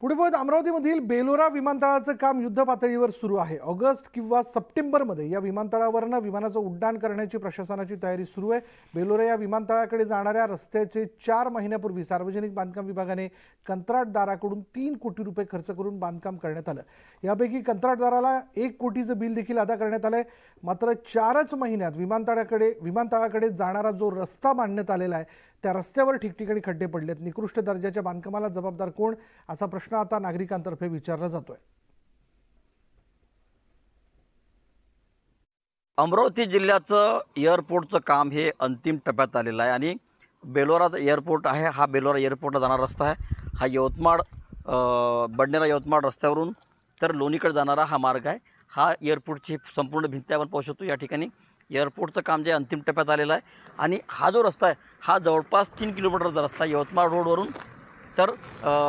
पुढे बोलत अमरावतीमधील बेलोरा विमानतळाचं काम युद्ध पातळीवर सुरू आहे. ऑगस्ट किंवा सप्टेंबरमध्ये या विमानतळावरनं विमानाचं उड्डाण करण्याची प्रशासनाची तयारी सुरू आहे. बेलोरा या विमानतळाकडे जाणाऱ्या रस्त्याचे चार महिन्यापूर्वी सार्वजनिक बांधकाम विभागाने कंत्राटदाराकडून तीन कोटी रुपये खर्च करून बांधकाम करण्यात आलं. यापैकी कंत्राटदाराला एक कोटीचं बिल देखील अदा करण्यात आलंय. मात्र चारच महिन्यात विमानतळाकडे विमानतळाकडे जाणारा जो रस्ता बांधण्यात आलेला आहे त्या रस्त्यावर ठिकठिकाणी खड्डे पडलेत. निकृष्ट दर्जाच्या बांधकामाला जबाबदार कोण? असा प्रश्न आता नागरिकांतर्फे विचारला जातोय. अमरावती जिल्ह्याचं एअरपोर्टचं काम हे अंतिम टप्प्यात आलेलं आहे आणि बेलोरा एअरपोर्ट आहे. हा बेलोरा एअरपोर्टला जाणारा रस्ता आहे. हा यवतमाळ बडनेरा यवतमाळ रस्त्यावरून तर लोणीकडे जाणारा हा मार्ग आहे. हा एअरपोर्टची संपूर्ण भिंती आपण पाहू शकतो. या ठिकाणी एअरपोर्टचं काम जे अंतिम टप्प्यात आलेलं आहे. आणि हा जो रस्ता आहे हा जवळपास तीन किलोमीटरचा रस्ता यवतमाळ रोडवरून. तर